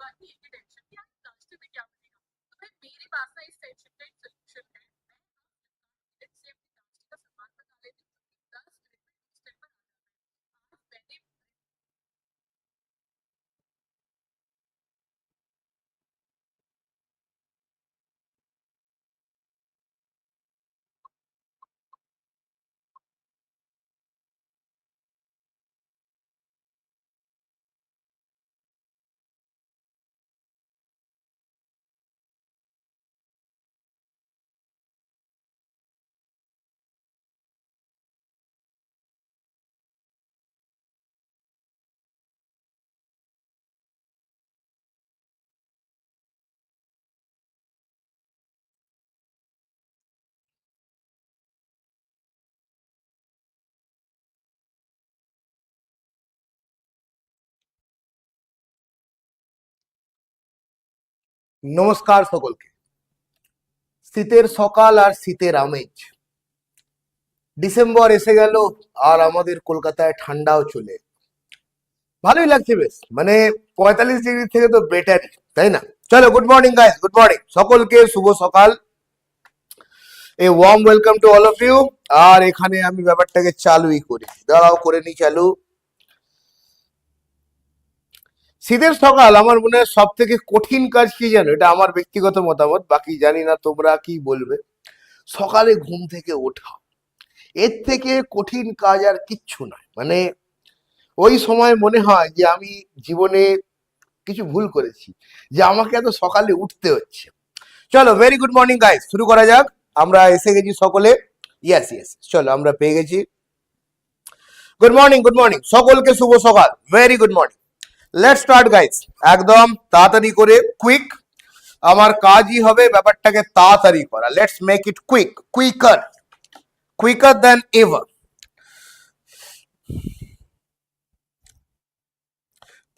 बाकी एक ही टेंशन कि यार नाश्ते में क्या बनेगा? तो भाई मेरे पास ना इस टेंशन का एक सोल्यूशन है। নমস্কার সকলকে। শীতের সকাল আর শীতের আমেজ। ডিসেম্বর এসে গেল, আর আমাদের কলকাতায় ঠান্ডাও চলে। ভালোই লাগছে বেশ মানে পঁয়তাল্লিশ ডিগ্রি থেকে তো বেটার তাই না? চলো good morning guys good morning সকলকে শুভ সকাল। A warm welcome to all of you আর এখানে আমি ব্যাপারটাকে চালুই করি। দাঁড়াও, করে নি চালু। শীতের সকাল আমার মনে হয় সব থেকে কঠিন কাজ কি জানো? এটা আমার ব্যক্তিগত মতামত, বাকি জানি না তোমরা কি বলবে। সকালে ঘুম থেকে ওঠা। এর থেকে কঠিন কাজ আর কিচ্ছু নয়। মানে ওই সময় মনে হয় যে আমি জীবনে কিছু ভুল করেছি, যে আমাকে এত সকালে উঠতে হচ্ছে। চলো ভেরি গুড মর্নিং গাইস শুরু করা যাক। আমরা এসে গেছি সকলে। ইয়েস ইয়েস চলো, আমরা পেয়ে গেছি। গুড মর্নিং গুড মর্নিং সকলকে শুভ সকাল। Very good morning let start guys একদম তাড়াতাড়ি করে কুইক আমার কাজই হবে ব্যাপারটাকে তাড়াতাড়ি করা। Let's make it quick quicker quicker than ever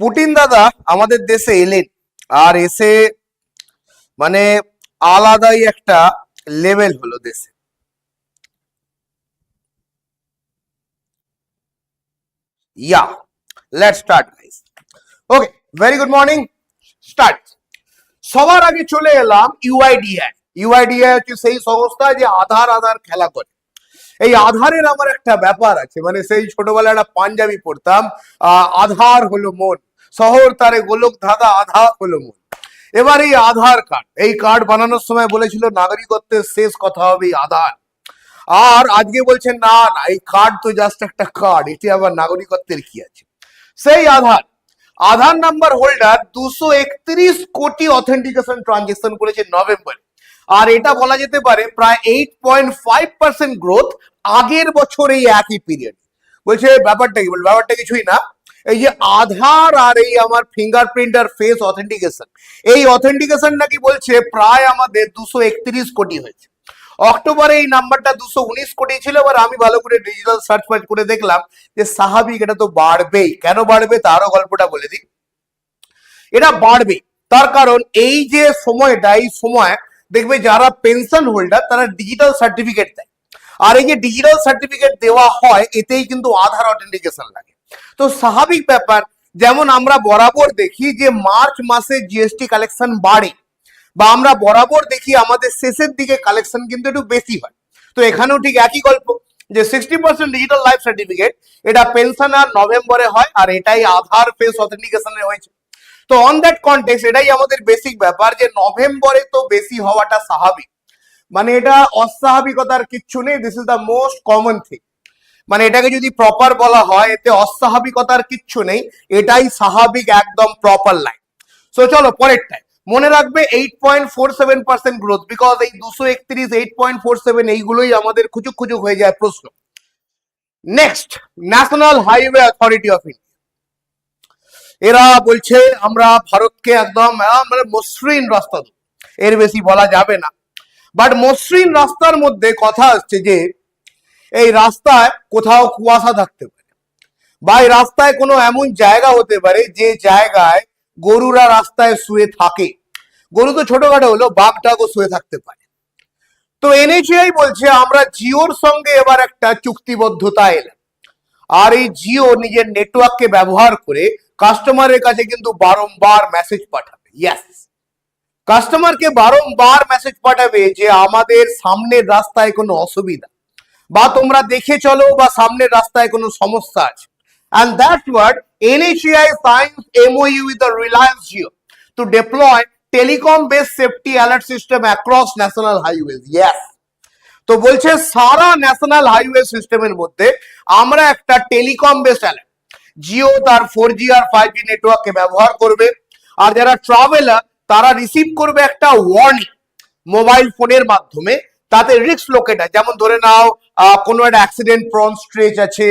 Putin দাদা আমাদের দেশে এলেন আর এসে মানে আলাদাই একটা লেভেল হলো দেশে। Yeah let start guys okay very good morning start সবার আগে চলে এলাম ইউআইডিআই ইউআইডিআই হচ্ছে সেই সংস্থা যে আধার আধার খেলা করে। এই আধারের আমার একটা ব্যাপার আছে মানে সেই ছোটবেলায় একটা পাঞ্জাবি পড়তাম আধার হলো মন, শহর তারে গোলক ধাঁধা, আধার হলো মন। এবার এই আধার কার্ড, এই কার্ড বানানোর সময় বলেছিল নাগরিকত্বের শেষ কথা হবে আধার। আর আজকে বলছেন না না, এই কার্ড তো জাস্ট একটা কার্ড এটি আবার নাগরিকত্বের কি আছে? সেই আধার আধার নাম্বার হোল্ডার দুশো একত্রিশ কোটি অথেন্টিকেশন ট্রানজেকশন করেছে নভেম্বরে। আর এটা বলা যেতে পারে প্রায় eight point five percent growth আগের বছর এই একই পিরিয়ড বলছে ব্যাপারটা কি? বল, ব্যাপারটা কিছুই না। এই যে আধার আর এই আমার ফিঙ্গারপ্রিন্ট আর ফেস অথেন্টিকেশন এই অথেন্টিকেশন নাকি বলছে প্রায় আমাদের দুশো একত্রিশ কোটি হয়েছে। অক্টোবরে এই নাম্বারটা দুশো উনিশ কোটি ছিল, এবার আমি ভালো করে ডিজিটাল সার্চ ফার্চ করে দেখলাম যে স্বাভাবিক এটা তো বাড়বেই। কেন বাড়বে? তারও গল্পটা বলে দিই। এটা বাড়বে। তার কারণ এই যে সময়টা, এই সময় দেখবে যারা পেনশন হোল্ডার তারা ডিজিটাল সার্টিফিকেট দেয়। আর এই যে ডিজিটাল সার্টিফিকেট দেওয়া হয়, এতেই কিন্তু আধার অথেন্টিকেশন লাগে। তো স্বাভাবিক ব্যাপার, যেমন আমরা বরাবর দেখি যে মার্চ মাসে জিএসটি কালেকশন বাড়ে। বা আমরা বরাবর দেখি আমাদের শেষের দিকে কালেকশন কিন্তু একটু বেশি হয়। তো এখানেও ঠিক একই গল্প যে sixty percent digital life certificate এটা পেনশন আর নভেম্বরে হয় আর এটাই আধার ফেস অথেন্টিকেশনে হয়েছে। তো অন দ্যাট কন্টেক্স এটাই আমাদের বেসিক ব্যাপার যে নভেম্বরে তো বেশি হওয়াটা স্বাভাবিক। মানে এটা অস্বাভাবিকতার কিচ্ছু নেই this is the most common thing মানে এটাকে যদি প্রপার বলা হয়, এতে অস্বাভাবিকতার কিচ্ছু নেই, এটাই স্বাভাবিক একদম প্রপার লাইন সো চলো, পরেরটায়। মনে রাখবে eight point four seven percent growth because এই দুশো একত্রিশ এইট পয়েন্ট ফোর সেভেন এইগুলোই আমাদের খুচুক খুচুক হয়ে যায় প্রশ্ন। Next National Highway Authority of India এরা বলছে, আমরা ভারতকে একদম মানে মসৃণ রাস্তা এর বেশি বলা যাবে না। বাট মসৃণ রাস্তার মধ্যে কথা আসছে যে, এই রাস্তায় কোথাও কুয়াশা থাকতে পারে। বা এই রাস্তায় কোনো এমন জায়গা হতে পারে যে জায়গায় গরুরা রাস্তায় শুয়ে থাকে। গরু তো ছোটখাটো হলো বাঘ টাঘও শুয়ে থাকতে পারে। তো এনএইচআই বলছে, আমরা জিওর সঙ্গে এবার একটা চুক্তিবদ্ধতা এলাম। আর এই জিও নিজের নেটওয়ার্ককে ব্যবহার করে কাস্টমারের কাছে কিন্তু বারংবার মেসেজ পাঠাবে। ইয়াস কাস্টমারকে বারংবার মেসেজ পাঠাবে যে, আমাদের সামনের রাস্তায় কোনো অসুবিধা বা তোমরা দেখে চলো বা সামনের রাস্তায় কোনো সমস্যা আছে। And that's what NHAI signs MOU with the Reliance Jio to deploy telecom-based safety alert system across national highways. Yes. তো বলছে সারা ন্যাশনাল হাইওয়ে সিস্টেমের মধ্যে আমরা একটা টেলিকম বেসড অ্যালার্ট জিও তার ফোর জি আর ফাইভ জি নেটওয়ার্ককে ব্যবহার করবে আর যারা ট্রাভেলার তারা রিসিভ করবে একটা ওয়ার্নিং মোবাইল ফোনের মাধ্যমে তাতে রিস্ক লোকেটা যেমন ধরে নাও কোনো একটা অ্যাক্সিডেন্ট প্রন স্ট্রেচ আছে,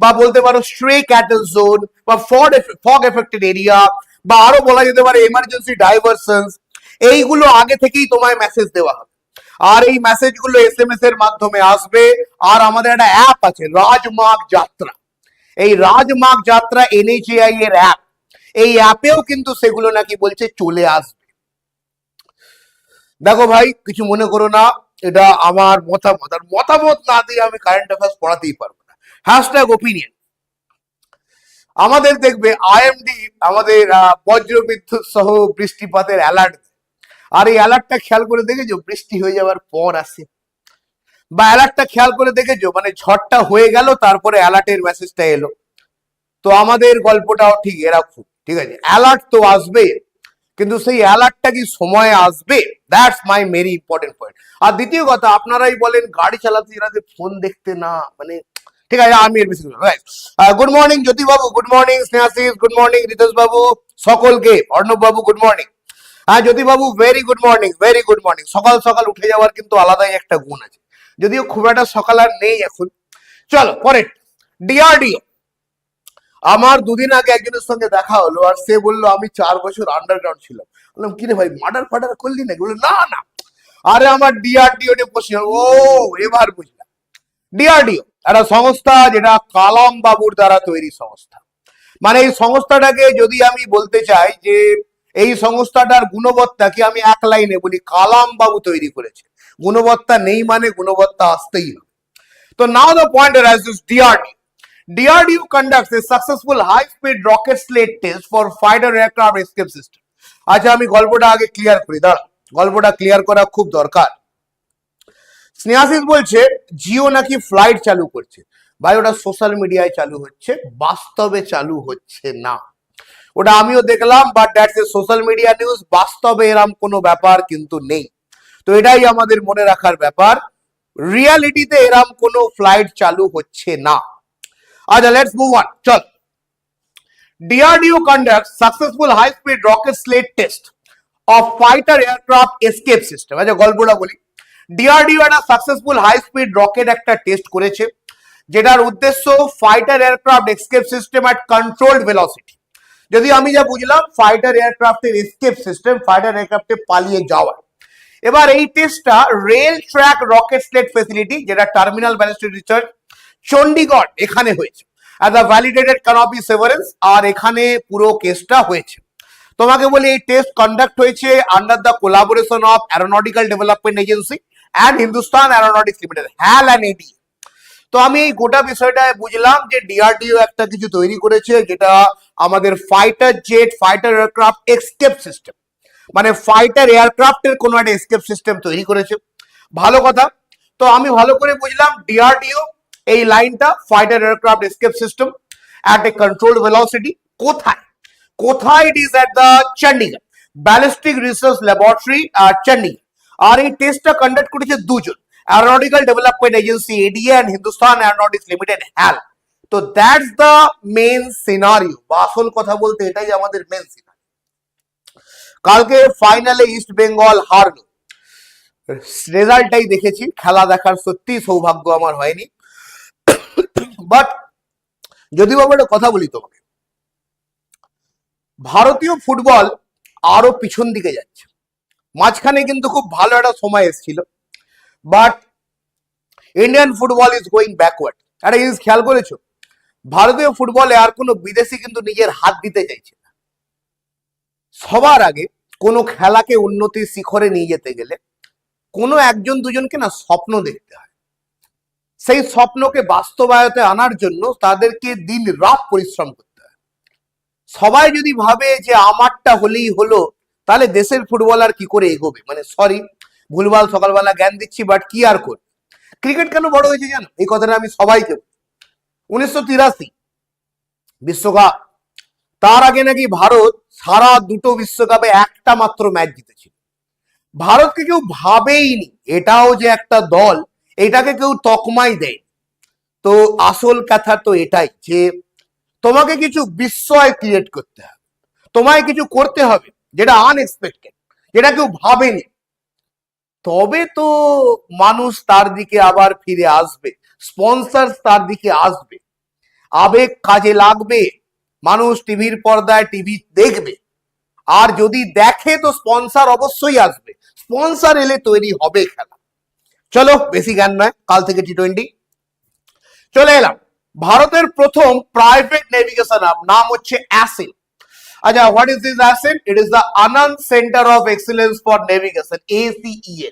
বা বলতে পারো স্ট্রে ক্যাটেল জোন বা ফগ ফগ এফেক্টেড এরিয়া বা আরও বলা যেতে পারে এমার্জেন্সি ডাইভারশনস এইগুলো আগে থেকেই তোমায় মেসেজ দেওয়া হবে। আর এই মেসেজগুলো এস এম এস এর মাধ্যমে আসবে। আর আমাদের একটা অ্যাপ আছে, রাজমার্গ যাত্রা। এই রাজমার্গ যাত্রা এনএইচএআই এর অ্যাপ এই অ্যাপেও কিন্তু সেগুলো নাকি বলছে চলে আসবে। দেখো ভাই, কিছু মনে করো না। এটা আমার মতামত। আর মতামত না দিয়ে আমি কারেন্ট অ্যাফেয়ার্স পড়াতেই পারব না। হ্যাশট্যাগ ওপিনিয়ন আমাদের দেখবে আইএমডি আমাদের আহ, বজ্র বিদ্যুৎ সহ বৃষ্টিপাতের অ্যালার্ট আর এই অ্যালার্টটা খেয়াল করে দেখেছ? বৃষ্টি হয়ে যাওয়ার পর আসে। বা অ্যালার্টটা খেয়াল করে দেখেছ? মানে ঝড়টা হয়ে গেল তারপরে অ্যালার্টের মেসেজটা এলো। তো আমাদের গল্পটাও ঠিক এরকম ঠিক আছে? অ্যালার্ট তো আসবে কিন্তু সেই অ্যালার্টটা কি সময়ে আসবে? That's my very important point আর দ্বিতীয় কথা, আপনারাই বলেন গাড়ি চালাতে চালাতে ফোন দেখতে না মানে ঠিক আছে, আমি এর বেশি গুড মর্নিং জ্যোতি বাবু good morning Snehashis good morning Ritesh বাবু সকলকে অর্ণব বাবু গুড মর্নিং হ্যাঁ জ্যোতি বাবু very good morning very good morning সকাল সকাল উঠে যাওয়ার কিন্তু আলাদাই একটা গুণ আছে। যদিও খুব একটা সকাল আর নেই এখন। চলো পরের ডিআরডিও আমার দুদিন আগে একজনের সঙ্গে দেখা হলো আর সে বলল, আমি চার বছর আন্ডারগ্রাউন্ড ছিলাম। বললাম কিরে ভাই মার্ডার ফার্ডার করলি না বলল, না না। আরে আমার ডিআরডিও নিয়ে প্রশ্ন, ও, এবার বুঝলাম। ডিআরডিও একটা সংস্থা যেটা কালাম বাবুর দ্বারা তৈরি সংস্থা। মানে এই সংস্থাটাকে যদি আমি বলতে চাই যে, এই সংস্থাটার গুণবত্তাকে আমি এক লাইনে বলি, কালাম বাবু তৈরি করেছে। গুণবত্তা নেই মানে গুণবত্তা আসতেই হবে। তো now the point DRDO DRDO conducts a successful high-speed rocket sled test for fighter aircraft escape system. আচ্ছা আমি গল্পটা আগে ক্লিয়ার করি, দাঁড়া। গল্পটা ক্লিয়ার করা খুব দরকার। স্নেহাশিস বলছে, জিও নাকি ফ্লাইট চালু করছে। ভাই, ওটা সোশ্যাল মিডিয়ায় চালু হচ্ছে, বাস্তবে চালু হচ্ছে না। ওটা আমিও দেখলাম but that's a social media news বাস্তবে এরম কোনো ব্যাপার কিন্তু নেই। তো এটাই আমাদের মনে রাখার ব্যাপার রিয়ালিটিতে এরম কোনো ফ্লাইট চালু হচ্ছে না। আচ্ছা লেটস মুভ অন চল। DRDO conducts successful high-speed rocket sled test of fighter aircraft escape system আচ্ছা গল্পটা বলি। ডিআরডিও একটা সাকসেসফুল হাই স্পিড রকেট একটা টেস্ট করেছে, যেটার উদ্দেশ্য fighter aircraft escape system at controlled velocity যদি আমি যা বুঝলাম ফাইটার এয়ারক্রাফটের এসকেপ সিস্টেম ফাইটার এয়ারক্রাফটে পালিয়ে যাওয়া। এবার এই টেস্টটা rail track rocket sled facility যেটা টার্মিনাল ব্যালিস্টিক রিসার্চ চণ্ডীগড় এখানে হয়েছে। অ্যাজ আ ভ্যালিডেটেড কানপি সেভারেন্স আর এখানে পুরো কেসটা হয়েছে। তোমাকে বলি, এই টেস্ট কন্ডাক্ট হয়েছে under the collaboration of Aeronautical Development Agency and Hindustan Aeronautics Limited HAL and AD তো আমি এই গোটা বিষয়টা বুঝলাম যে ডিআরডিও একটা কিছু তৈরি করেছে যেটা আমাদের fighter jet fighter aircraft escape system মানে ফাইটার এয়ারক্রাফটের কোনো একটা এসকেপ সিস্টেম তৈরি করেছে। ভালো কথা। তো আমি ভালো করে বুঝলাম ডিআরডিও এই লাইনটা fighter aircraft escape system at a control velocity কোথায়? কোথায় it is at the Chandigarh ballistic research laboratory আর চণ্ডীগড় আর এই টেস্টটা কন্ডাক্ট করেছে দুজন। Aeronautical Development Agency ADA and Hindustan Aeronautics Limited HAL তো দ্যাটস দ্য মেন সিনারিও আসল কথা বলতে এটাই আমাদের মেন সিনারিও কালকে ফাইনালে ইস্ট বেঙ্গল হারলো। রেজাল্টটাই দেখেছি। খেলা দেখার সত্যি সৌভাগ্য আমার হয়নি। বাট যদি বাবু একটা কথা বলি তোমাকে, ভারতীয় ফুটবল আরও পিছন দিকে যাচ্ছে। মাঝখানে কিন্তু খুব ভালো একটা সময় এসেছিল। But Indian football is going backward একটা জিনিস খেয়াল করেছ? ভারতীয় ফুটবলে আর কোনো বিদেশি কিন্তু নিজের হাত দিতে চাইছে না। সবার আগে কোনো খেলাকে উন্নতির শিখরে নিয়ে যেতে গেলে কোনো একজন দুজনকে না স্বপ্ন দেখতে হয়। সেই স্বপ্নকে বাস্তবায়তে আনার জন্য তাদেরকে দিন রাত পরিশ্রম করতে হয়। সবাই যদি ভাবে যে আমারটা হলেই হলো, তাহলে দেশের ফুটবলার কি করে এগোবে? মানে সরি ভুলভাল সকালবেলা জ্ঞান দিচ্ছি বাট কি আর করবে? ক্রিকেট কেন বড় হয়েছে জানো? এই কথাটা আমি সবাইকে উনিশশো তিরাশি বিশ্বকাপ, তার আগে নাকি ভারত সারা দুটো বিশ্বকাপে একটা মাত্র ম্যাচ জিতেছিল। ভারতকে কেউ ভাবেইনি এটাও যে একটা দল এটাকে কেউ তকমাই দেয়। তো আসল কথা তো এটাই যে তোমাকে কিছু বিস্ময় ক্রিয়েট করতে হবে। তোমায় কিছু করতে হবে যেটা আনএক্সপেক্টেড যেটা কেউ ভাবেনি। তবে তো মানুষ তার দিকে আবার ফিরে আসবে স্পন্সর তার দিকে আসবে। আবেগ কাজে লাগবে, মানুষ টিভির পর্দায় টিভি দেখবে। আর যদি দেখে তো স্পন্সর অবশ্যই আসবে। স্পন্সর এলে তৈরি হবে খেলা। চলো, বেশি জ্ঞান নয়, কাল থেকে টি টোয়েন্টি চলে এলাম। ভারতের প্রথম প্রাইভেট নেভিগেশন অ্যাপ নাম হচ্ছে অ্যাসিন আচ্ছা what is this ACEN it is the Anand Centre of Excellence for Navigation ACEA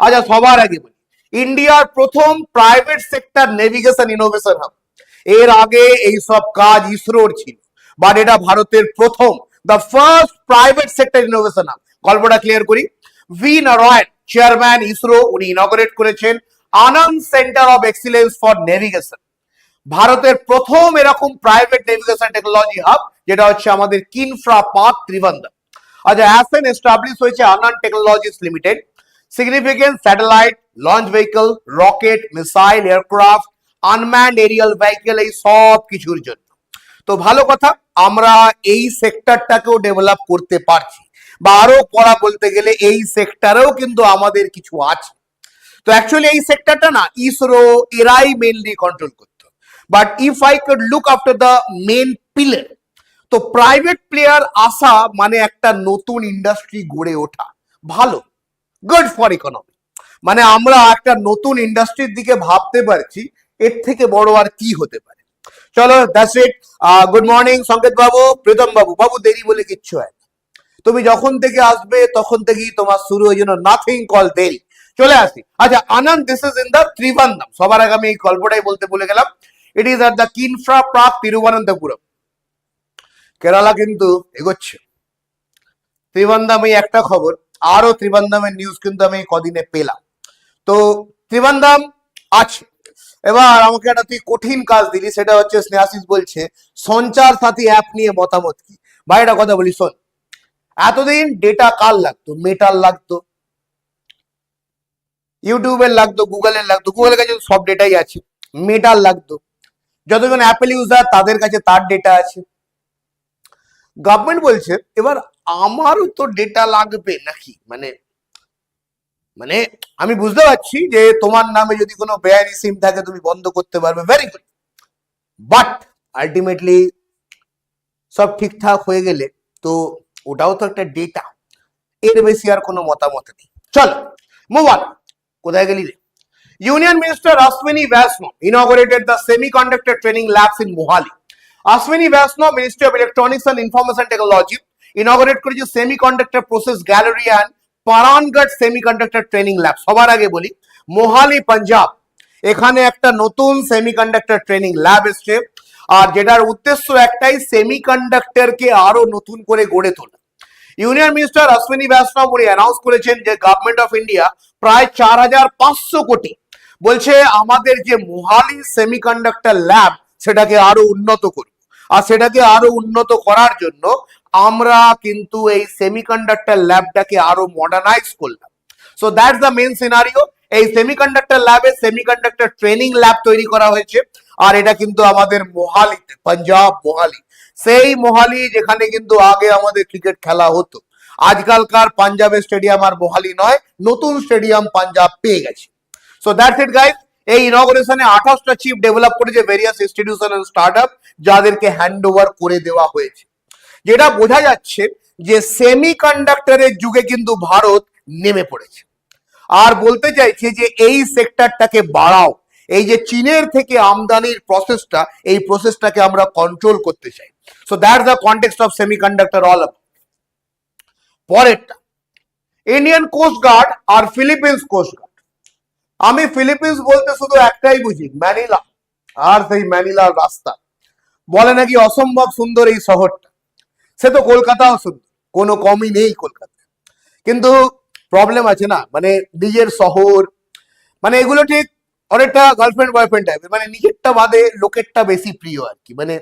আচ্ছা সবার আগে বলি ইন্ডিয়ার প্রথম private sector navigation innovation hub এর আগে এই সব কাজ ইসরোর ছিল বাট এটা ভারতের প্রথম the first private sector innovation hub গল্পটা ক্লিয়ার করি। ভি নারায়ণ চেয়ারম্যান ইসরো উনি ইনগরেট করেছেন Anand Centre of Excellence for Navigation. ভারতের প্রথম এরকম প্রাইভেট নেভিগেশন টেকনোলজি হাব যেটা হচ্ছে আমাদের কিনফ্রা পার্ক ত্রিবন্ধা আচ্ছা অ্যাসেন এস্টাবলিশ হয়েছে Anand Technologies Limited significant satellite launch vehicle rocket missile aircraft unmanned aerial vehicle এই সব কিছুর জন্য। তো ভালো কথা, আমরা এই সেক্টরটাকেও ডেভেলপ করতে পারছি। বা আরও পড়া বলতে গেলে এই সেক্টরেও কিন্তু আমাদের কিছু আছে। তো অ্যাকচুয়ালি এই সেক্টরটা না, ইসরো, এরাই মেনলি কন্ট্রোল করতো। But if I could look after the main pillar তো প্রাইভেট প্লেয়ার আসা মানে একটা নতুন ইন্ডাস্ট্রি গড়ে ওঠা। ভালো গুড ফর ইকোনমি মানে আমরা একটা নতুন ইন্ডাস্ট্রির দিকে ভাবতে পারছি, এর থেকে বড় আর কি হতে পারে। চলো দ্যাটস ইট গুড মর্নিং সংকেত বাবু, প্রীতম বাবু। বাবু, দেরি বলে কিচ্ছু হয় না। তুমি যখন থেকে আসবে, তখন থেকেই তোমার শুরু হয়ে যেন নাথিং কল দেরি চলে আসি। আচ্ছা Anand this is in the Trivandrum সবার আগে আমি এই গল্পটাই বলতে ভুলে গেলাম। It is at the KINFRA park Thiruvananthapuram Kerala কিন্তু এগোচ্ছে। ত্রিবান্ধম এই একটা খবর। আরও ত্রিবান্ধমের নিউজ কিন্তু আমি কদিনে পেলাম। তো ত্রিবান্ধম আছে। এবার আমাকে একটা তুই কঠিন কাজ দিলি, সেটা হচ্ছে স্নেহাশিস বলছে, সঞ্চার সাথী অ্যাপ নিয়ে মতামত কি? ভাই, একটা কথা বলি, শোন। এতদিন ডেটা কার লাগতো? মেটার লাগতো। ইউটিউবের লাগতো গুগলের লাগতো। গুগলের কাছে সব ডেটাই আছে। মেটার লাগতো। যতজন অ্যাপেল ইউজার তাদের কাছে তার ডেটা আছে। গভর্নমেন্ট বলছে, এবার আমারও তো ডেটা লাগবে নাকি? মানে মানে আমি বুঝতে পারছি যে তোমার নামে যদি কোনো বেআইনি সিম থাকে, তুমি বন্ধ করতে পারবে। ভেরি গুড বাট আলটিমেটলি সব ঠিকঠাক হয়ে গেলে, তো ওটাও তো একটা ডেটা এর বেশি আর কোনো মতামত নেই। চল অন কোথায় গেলি রে? ইউনিয়ন মিনিস্টার অশ্বিনী বৈষ্ণব inaugurated the semiconductor training labs in Mohali. Ashwini Vaishnaw Ministry of Electronics and Information Technology inaugurate করেছে সেমিকন্ডাক্টর প্রসেস গ্যালারি অ্যান্ড পারানগড় সেমিকন্ডাক্টর ট্রেনিং ল্যাব সবার আগে বলি মোহালি পাঞ্জাব এখানে একটা নতুন সেমিকন্ডাক্টর ট্রেনিং ল্যাব এসছে। আর যেটার উদ্দেশ্য একটাই সেমিকন্ডাক্টরকে আরও নতুন করে গড়ে তোলা। ইউনিয়ন মিনিস্টার অশ্বিনী বৈষ্ণব উনি অ্যানাউন্স করেছেন যে গভর্নমেন্ট অফ ইন্ডিয়া প্রায় চার হাজার পাঁচশো কোটি বলছে আমাদের যে মোহালি সেমিকন্ডাক্টর ল্যাব সেটাকে আরও উন্নত করব আর সেটাকে আরও উন্নত করার জন্য আমরা কিন্তু এই সেমিকন্ডাক্টর ল্যাবটাকে আরও মডার্নাইজ করলাম। So that's the main scenario এই সেমিকন্ডাক্টর ল্যাবে সেমিকন্ডাক্টর ট্রেনিং ল্যাব তৈরি করা হয়েছে। আর এটা কিন্তু আমাদের মোহালিতে পাঞ্জাব মোহালি। সেই মোহালি যেখানে কিন্তু আগে আমাদের ক্রিকেট খেলা হতো। আজকালকার পাঞ্জাবের স্টেডিয়াম আর মোহালি নয়, নতুন স্টেডিয়াম পাঞ্জাব পেয়ে গেছে। সো দ্যাটস ইট গাইস এই ইনগ্রেশনে আঠাশটা চিপ ডেভেলপ করেছে ভেরিয়াস ইনস্টিটিউশন এন্ড স্টার্টআপ যাদেরকে হ্যান্ড ওভার করে দেওয়া হয়েছে। যেটা বোঝা যাচ্ছে যে সেমি কন্ডাক্টরের যুগে কিন্তু ভারত নেমে পড়েছে। আর বলতে চাইছে যে এই সেক্টরটাকে বাড়াও। এই যে চীনের থেকে আমদানির প্রসেসটা এই প্রসেসটাকে আমরা কন্ট্রোল করতে চাই। So that the context of semiconductor all পরেরটা ইন্ডিয়ান কোস্ট গার্ড আর ফিলিপিন্স কোস্ট গার্ড আমি ফিলিপিন্স বলতে শুধু একটাই বুঝি ম্যানিলা আর সেই ম্যানিলার রাস্তা। বলে নাকি অসম্ভব সুন্দর এই শহরটা। সে তো কলকাতাও সুন্দর, কোনো কমই নেই কলকাতা কিন্তু প্রবলেম আছে না মানে নিজের শহর মানে এগুলো ঠিক অনেকটা গার্লফ্রেন্ড বয়ফ্রেন্ড টাইপের মানে নিজেরটা বাদে লোকেরটা বেশি প্রিয় আর কি। মানে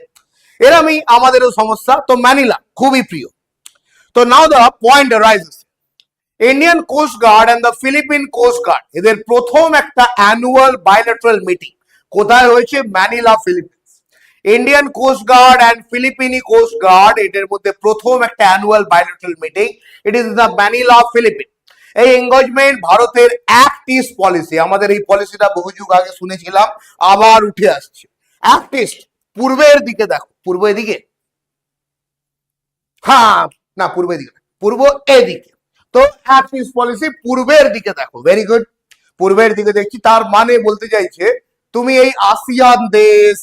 এরমই আমাদেরও সমস্যা। তো ম্যানিলা খুবই প্রিয়। তো now the point rises Indian coast guard and the Philippine coast guard এদের প্রথম একটা অ্যানুয়াল বাইলেটারাল মিটিং কোথায় হয়েছে? Manila Philippines Indian coast guard and Filipino coast guard এদের মধ্যে প্রথম একটা annual bilateral meeting it is the Manila Philippine এই এঙ্গেজমেন্ট ভারতের অ্যাক্ট ইস্ট পলিসি আমাদের এই পলিসিটা বহু যুগ আগে শুনেছিলাম আবার উঠে আসছে। অ্যাক্ট ইস্ট পূর্বের দিকে দেখো পূর্ব দিকে হ্যাঁ না পূর্বের দিকে না, পূর্ব এদিকে। তো অ্যাক্ট ইস্ট পলিসি পূর্বের দিকে দেখো ভেরি গুড পূর্বের দিকে দেখছি তার মানে বলতে চাইছে তুমি এই আসিয়ান দেশ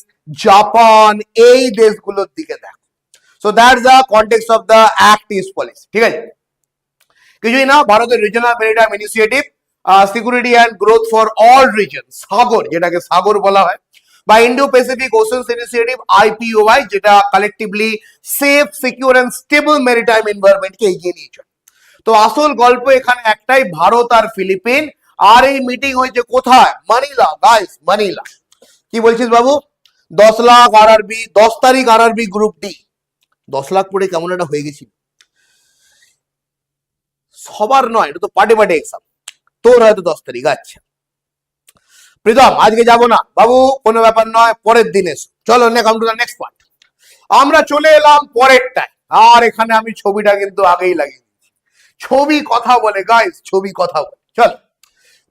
জাপান এই দেশগুলোর দিকে দেখো। So that's the context of the act east policy ঠিক আছে? কিছুই না, ভারতের regional maritime initiative security and growth for all region SAGAR, যেটাকে সাগর বলা হয়, বা Indo Pacific oceans initiative IPOI যেটা collectively safe secure and stable maritime এনভায়রনমেন্টকে এগিয়ে নিয়ে চলে তো আসল গল্প এখানে একটাই, ভারত আর ফিলিপিন, আর এই মিটিং হয়েছে কোথায়? Manila guys Manila. কি বলছিস বাবু? দশ লাখ আর আরবি দশ তারিখ আর আরবি গ্রুপ ডি দশ লাখ পড়ে কেমন একটা হয়ে গেছিল। সবার নয়, এটা তো পার্টি পার্টি এক্সাম তোর হয়তো দশ তারিখ আচ্ছা। প্রীতম, আজকে যাব না। বাবু, কোনো ব্যাপার নয়, পরের দিন এসো। চলো come to the next part আমরা চলে এলাম পরেরটায়। আর এখানে আমি ছবিটা কিন্তু আগেই লাগিয়ে দিয়েছি। ছবি কথা বলে গাইস ছবি কথা বলে। চলো।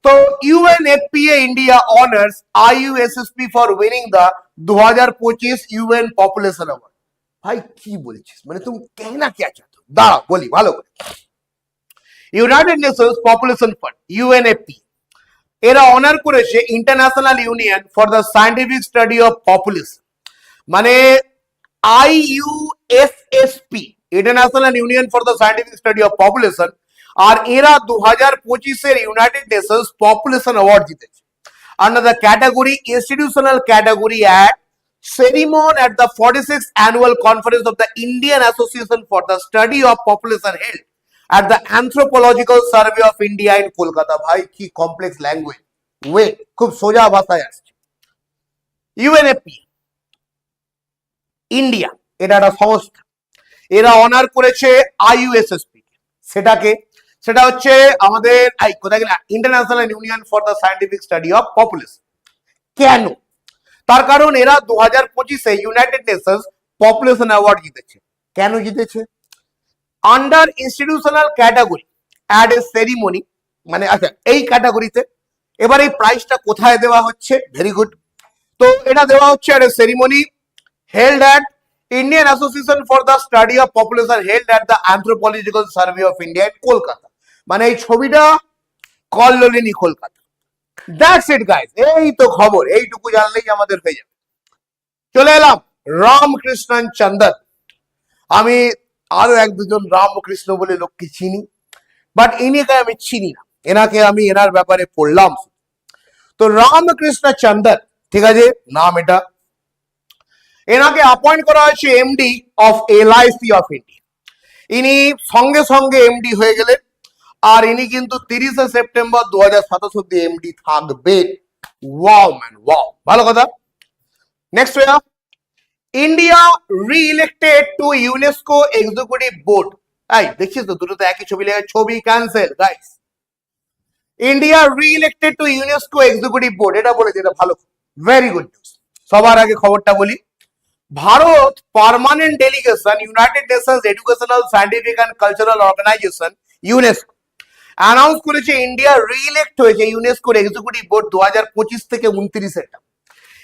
তো UNFPA India honours IUSSP for winning the দু হাজার পঁচিশ ইউএন পপুলেশন অ্যাওয়ার্ড ভাই, কি বলছিস? মানে তুমি কেনা কে চাচ্ছ দাঁড়াও, বলি, ভালো করে। United Nations Population Fund UNFP এরা অনার করেছে International Union for the Scientific Study of Population মানে IUFSP International Union for the Scientific Study of Population আর এরা দু হাজার পঁচিশের ইউনাইটেড নেশনস পপুলেশন অ্যাওয়ার্ড জিতেছে। Under the category institutional category at ceremony at the 46th annual conference of the Indian Association for the Study of Population held at the Anthropological Survey of India in Kolkata. ভাই কি complex language wait খুব সোজা ভাষায় আসছে ইউএনএফপি India এটা একটা সংস্থা এরা অনার করেছে আইইউএসএসপি সেটাকে সেটা হচ্ছে আমাদের কোথায় গেলে International Union for the Scientific Study of Population কেন তার কারণ এরা দু হাজার পঁচিশে ইউনাইটেড নেশনস পপুলেশন অ্যাওয়ার্ড জিতেছে কেন জিতেছে under institutional category at a ceremony মানে আচ্ছা এই ক্যাটাগরিতে এবার এই প্রাইসটা কোথায় দেওয়া হচ্ছে? ভেরি গুড তো এটা দেওয়া হচ্ছে at a ceremony held at Indian Association for the Study of Population held at the Anthropological Survey of India in Kolkata মানে এই ছবিটা কল্লোলিনী কলকাতা। দ্যাটস ইট গাইস এই তো খবর, এইটুকু জানলেই আমাদের হয়ে যাবে। চলে এলাম রামকৃষ্ণন চন্দন। আমি আরও এক দুজন রামকৃষ্ণ বলে লোককে চিনি বাট ইনিকে আমি চিনি না। এনাকে আমি, এনার ব্যাপারে পড়লাম। তো রামকৃষ্ণ চন্দন, ঠিক আছে? নাম এটা। এনাকে অ্যাপয়েন্ট করা হয়েছে MD of LIC of India ইনি সঙ্গে সঙ্গে এমডি হয়ে গেলেন, আর ইনি কিন্তু তিরিশে সেপ্টেম্বর দু হাজার সাতাশ অব্দি এমডি থাকবেন। ওয়াও ম্যান ওয়াও ভালো কথা। Next one India reelected to UNESCO executive board এই দেখছিস তো দুটো তো একই ছবি লেগে ছবি cancel guys India reelected to UNESCO executive board এটা বলেছে, এটা ভালো। ভেরি গুড নিউজ সবার আগে খবরটা বলি। Bharat permanent delegation United Nations Educational Scientific and Cultural Organization UNESCO announce করেছে ইন্ডিয়া রিইলেক্ট হয়েছে ইউনেস্কোর এক্সিকিউটিভ বোর্ড দু হাজার পঁচিশ থেকে উনত্রিশের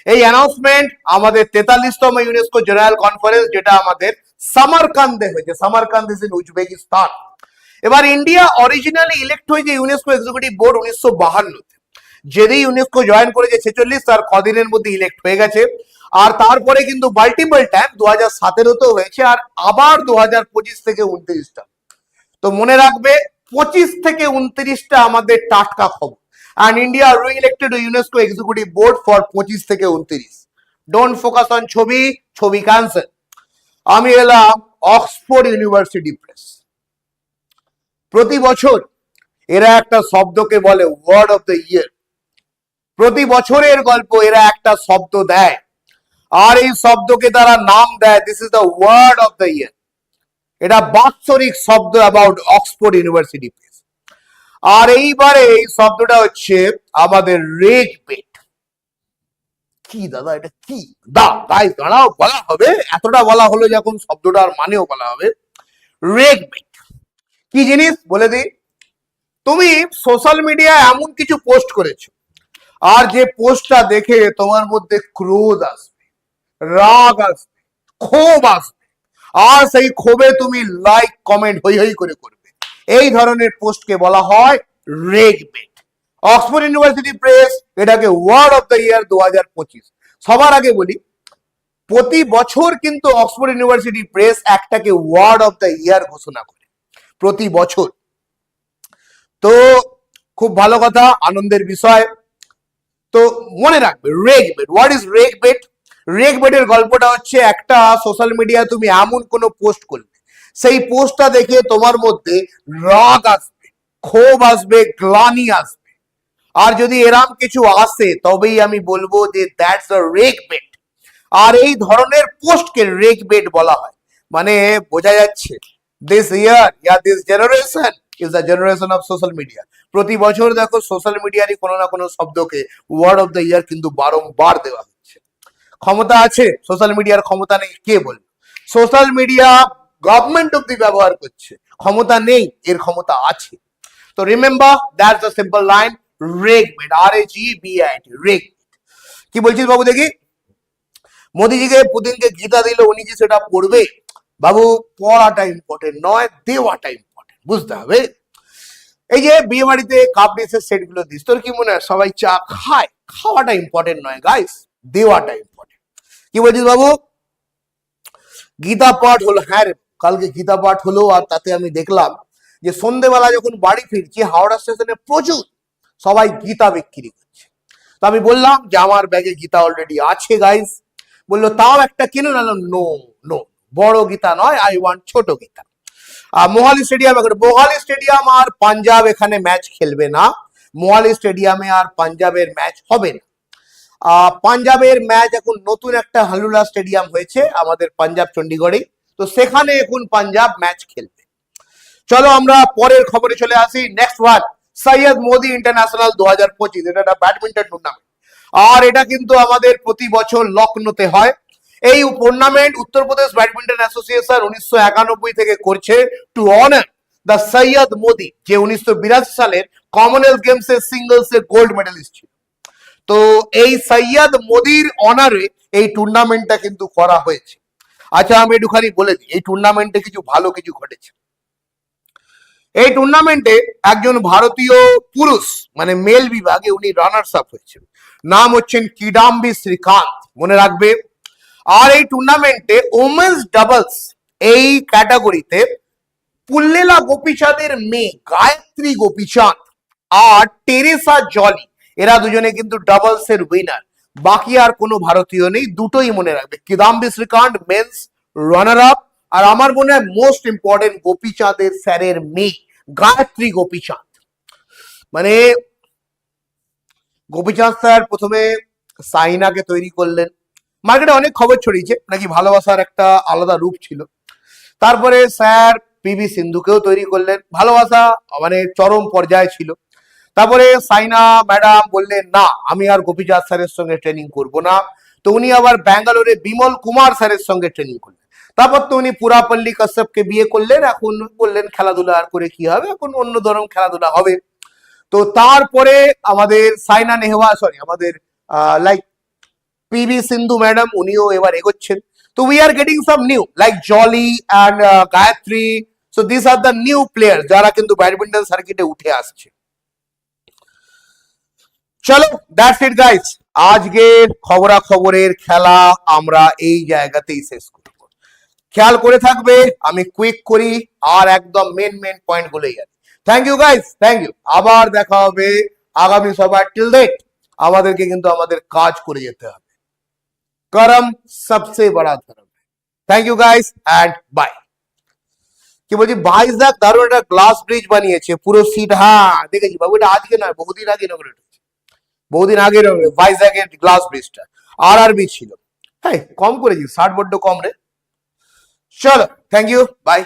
এই অ্যানাউন্সমেন্ট আমাদের তেতাল্লিশতম ইউনেস্কো জেনারেল কনফারেন্স যেটা আমাদের সামারকান্দে হয়েছে। সামারকান্দ ইজ ইন উজবেকিস্তান এবার ইন্ডিয়া অরিজিনালি ইলেক্ট হয়েছে ইউনেস্কো এক্সিকিউটিভ বোর্ড উনিশশো বাহান্নতে। যেদিন ইউনেস্কো জয়েন করেছে ছেচল্লিশ, তার কদিনের মধ্যে ইলেক্ট হয়ে গেছে। আর তারপরে কিন্তু মাল্টিপল টাইম দু হাজার সতেরোতেও হয়েছে, আর আবার দু হাজার পঁচিশ থেকে উনত্রিশটা। তো মনে রাখবে, পঁচিশ থেকে উনত্রিশটা আমাদের টাটকা খবর। And India reelected UNESCO executive board for পঁচিশ থেকে উনত্রিশ। ডোন্ট ফোকাস অন ছবি ছবি ক্যান্সেল আমি এলাম অক্সফোর্ড ইউনিভার্সিটি প্রেস প্রতি বছর এরা একটা শব্দকে বলে ওয়ার্ড অফ দ্য ইয়ার প্রতি বছরের গল্প এরা একটা শব্দ দেয়। আর এই শব্দকে তারা নাম দেয় this is the word of the year এটা বাৎসরিক শব্দ অ্যাবাউট অক্সফোর্ড ইউনিভার্সিটি আর এইবারে এই শব্দটা হচ্ছে আমাদের রেগ বেট কি দাদা, এটা কি? দা, তাই দাঁড়াও, বলা হবে। এতটা বলা হলো যখন শব্দটার মানেও বলা হবে। রেগ কি জিনিস? বলে দিই। তুমি সোশ্যাল মিডিয়ায় এমন কিছু পোস্ট করেছ, আর যে পোস্টটা দেখে তোমার মধ্যে ক্রোধ আসবে, রাগ আসবে, ক্ষোভ আসবে, আর সেই ক্ষোভে তুমি লাইক কমেন্ট হই হই করে করবে এই ধরনের পোস্টকে বলা হয় rage bait Oxford University Press, এটাকে ওয়ার্ড অফ দ্য ইয়ার দু হাজার পঁচিশ। সবার আগে বলি, প্রতি বছর কিন্তু অক্সফোর্ড ইউনিভার্সিটি প্রেস একটাকে ওয়ার্ড অফ দ্য ইয়ার ঘোষণা করে। প্রতি বছর। তো খুব ভালো কথা, আনন্দের বিষয়। তো মনে রাখবে, rage bait. What is rage bait? Rage বেটের গল্পটা হচ্ছে, একটা সোশ্যাল মিডিয়া তুমি এমন কোনো পোস্ট করলে সেই পোস্টটা দেখে তোমার মধ্যে রাগ আসবে, ক্ষোভ আসবে, গ্লানি আসবে। আর যদি এরাম কিছু আসে, তবেই আমি বলব যে দ্যাটস আ রেগ বেট আর এই ধরনের পোস্টকে রেগ বেট বলা হয়। মানে বোঝা যাচ্ছে this year yeah this generation is the generation of social media প্রতি বছর দেখো সোশ্যাল মিডিয়ারই কোনো না কোনো শব্দকে ওয়ার্ড অফ দ্য ইয়ার কিন্তু বারংবার দেওয়া হচ্ছে। ক্ষমতা আছে সোশ্যাল মিডিয়ার ক্ষমতা নেই, কে বলবে? সোশ্যাল মিডিয়া গভর্নমেন্ট অব্দি ব্যবহার করছে। ক্ষমতা নেই, এর ক্ষমতা আছে। তো remember that's the simple line rage made R A G B I T rage কি বলছিস বাবু দেখি? মোদিজিকে, পুতিনকে গীতা দিল, উনি কি সেটা পড়বে, বাবু, পড়াটা ইম্পর্টেন্ট নয়, দেওয়াটা ইম্পর্টেন্ট বুঝতে হবে। এই যে বিয়ে বাড়িতে কাপ ডিসের সেটগুলো দিস, তোর কি মনে হয় সবাই চা খায়? খাওয়াটা ইম্পর্টেন্ট নয় গাইস দেওয়াটা ইম্পর্টেন্ট কি বলছিস বাবু? গীতা পাঠ হলো হ্যাঁ রে কালকে গীতা পাঠ হলো আর তাতে আমি দেখলাম যে সন্ধেবেলা যখন বাড়ি ফিরছি, হাওড়া স্টেশনে প্রচুর সবাই গীতা বিক্রি করছে। তো আমি বললাম যে আমার ব্যাগে গীতা অলরেডি আছে গাইস বলল, তাও একটা কিনে নো নো বড় গীতা নয় আই ওয়ান্ট ছোট গীতা। আর মোহালি স্টেডিয়াম এখন মোহালি স্টেডিয়াম আর পাঞ্জাব এখানে ম্যাচ খেলবে না। মোহালি স্টেডিয়ামে আর পাঞ্জাবের ম্যাচ হবে না। পাঞ্জাবের ম্যাচ এখন নতুন একটা হালুলা স্টেডিয়াম হয়েছে, আমাদের পাঞ্জাব চণ্ডীগড়ে তো সেখানে এখন পাঞ্জাব ম্যাচ খেলবে। চলো আমরা পরের খবরে চলে আসি। Next one Syed Modi International দু হাজার পঁচিশ, এটা একটা ব্যাডমিন্টন টুর্নামেন্ট আর এটা কিন্তু আমাদের প্রতি বছর লখনৌতে হয়। এই টুর্নামেন্ট উত্তরপ্রদেশ ব্যাডমিন্টন অ্যাসোসিয়েশন উনিশশো একানব্বই থেকে করছে to honour the Syed Modi, যে উনিশশো বিরাশি সালের কমনওয়েলথ গেমস এর সিঙ্গলস এর গোল্ড মেডেলিস্ট ছিল। তো এই সৈয়দ মোদির অনারে এই টুর্নামেন্টটা কিন্তু করা হয়েছে। আচ্ছা আমি একটুখানি বলে দিই। এই টুর্নামেন্টে কিছু ভালো কিছু ঘটেছে। এই টুর্নামেন্টে একজন ভারতীয় পুরুষ মানে মেল বিভাগে উনি রানার্স আপ হয়েছেন। নাম হচ্ছেন কিডাম্বি শ্রীকান্ত, মনে রাখবে। আর এই টুর্নামেন্টে ওমেন্স ডাবলস এই ক্যাটাগরিতে পুল্লেলা গোপীচাঁদের মেয়ে, গায়ত্রী গোপীচাঁদ আর টেরেসা জলি, এরা দুজনে কিন্তু ডাবলস এর উইনার বাকি আর কোনো ভারতীয় নেই, দুটোই মনে রাখবে। Kidambi Srikanth men's runner up আর আমার মনে হয় মোস্ট ইম্পর্টেন্ট গোপীচাঁদের স্যারের মেয়ে, গায়ত্রী গোপীচাঁদ। মানে গোপীচাঁদ স্যার প্রথমে সাইনাকে তৈরি করলেন। মার্কেটে অনেক খবর ছড়িয়েছে, নাকি ভালোবাসার একটা আলাদা রূপ ছিল। তারপরে স্যার পিভি সিন্ধুকেও তৈরি করলেন। ভালোবাসা মানে চরম পর্যায়ে ছিল। তারপরে সাইনা ম্যাডাম বললেন, না, আমি আর গোপীচাঁদ স্যারের সঙ্গে ট্রেনিং করব না। তো উনি আবার ব্যাঙ্গালোরে বিমল কুমার স্যারের সঙ্গে ট্রেনিং করলেন। তারপর তো উনি পুরাপল্লী কাশ্যপকে বিয়ে করলেন, এখন বললেন, খেলাধুলা আর করে কি হবে? এখন অন্য ধরনের খেলাধুলা হবে। তো তারপরে আমাদের সাইনা নেহওয়া সরি আমাদের লাইক পিভি সিন্ধু ম্যাডাম, উনিও এবার এগোচ্ছেন। তো we are getting some new like Jolly and Gayatri so this are the new player যারা কিন্তু ব্যাডমিন্টন সার্কিটে উঠে আসছে। চলো দ্যাটস ইট গাইস আজকের খবরা খবরের খেলা আমরা এই জায়গাতেই শেষ করব খেয়াল করে থাকবে আমি কুইক করি আর একদম মেন মেন পয়েন্ট গুলোই আছে thank you guys thank you আবার দেখা হবে আগামী সবার টিল ডেট আমাদেরকে কিন্তু আমাদের কাজ করে যেতে হবে করম সবচেয়ে বড় ধর্ম thank you guys and bye কি বলছি বাইশ লাখ দারুণ একটা গ্লাস ব্রিজ বানিয়েছে পুরো সিট হ্যাঁ দেখেছি বাবু এটা আজকে নয় বহুদিন আগে ইনগ্রেট বহুদিন আগে ভাইজাগের গ্লাস ব্রিজটা আর আর ছিল। হ্যাঁ কম করেছি ষাট বড্ড কম রে। চলো থ্যাংক ইউ বাই